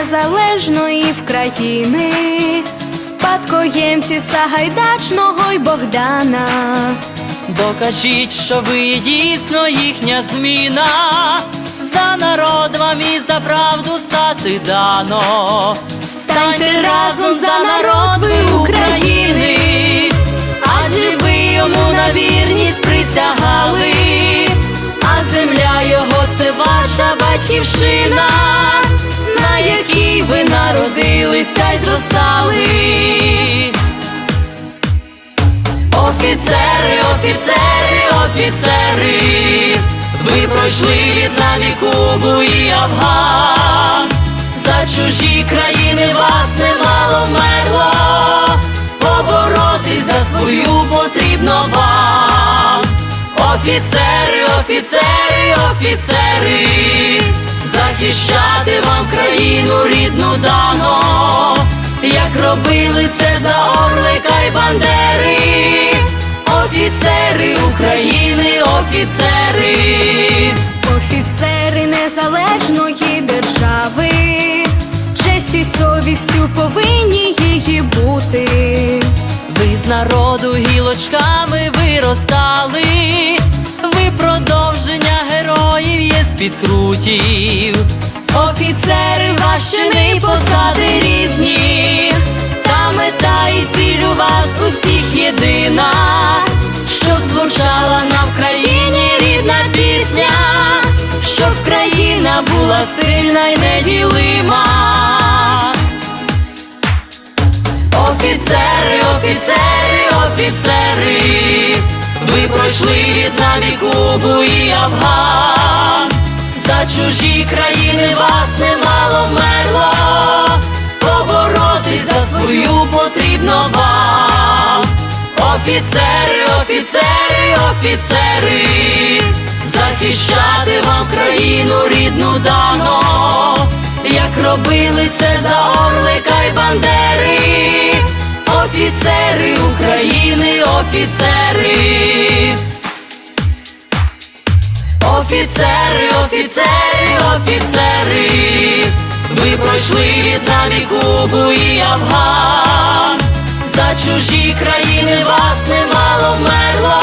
незалежної вкраїни, спадкоємці Сагайдачного й Богдана. Докажіть, що ви дійсно їхня зміна, за народ вам і за правду стати дано. Станьте разом за народ ви України, адже ви йому на вірність присягали, а земля його це ваша батьківщина, на якій ви народилися й зростали. Офіцери, офіцери, офіцери, ви пройшли від нами Кубу і Афган. За чужі країни вас немало вмерло, поборотись за свою потрібно вам. Офіцери, офіцери, офіцери, захищати вам країну рідну дано, як робили це за Орлика й Бандери, офіцери України, офіцери. офіцери незалежної держави, честю й совістю повинні її бути. Ви з народу гілочками виростали, підкрутів. Офіцери чини посади різні, та мета і ціль у вас усіх єдина, щоб звучала на Вкраїні рідна пісня, щоб країна була сильна й неділима. Офіцери, офіцери, офіцери, ви пройшли від нами Кубу і Афган. Чужі країни вас немало вмерло, поборотись за свою потрібно вам. Офіцери, офіцери, офіцери, захищати вам країну рідну дано, як робили це за Орлика й Бандери, офіцери України, офіцери. Офіцери, офіцери, офіцери, ви пройшли від і Кубу і Афган. За чужі країни вас немало вмерло,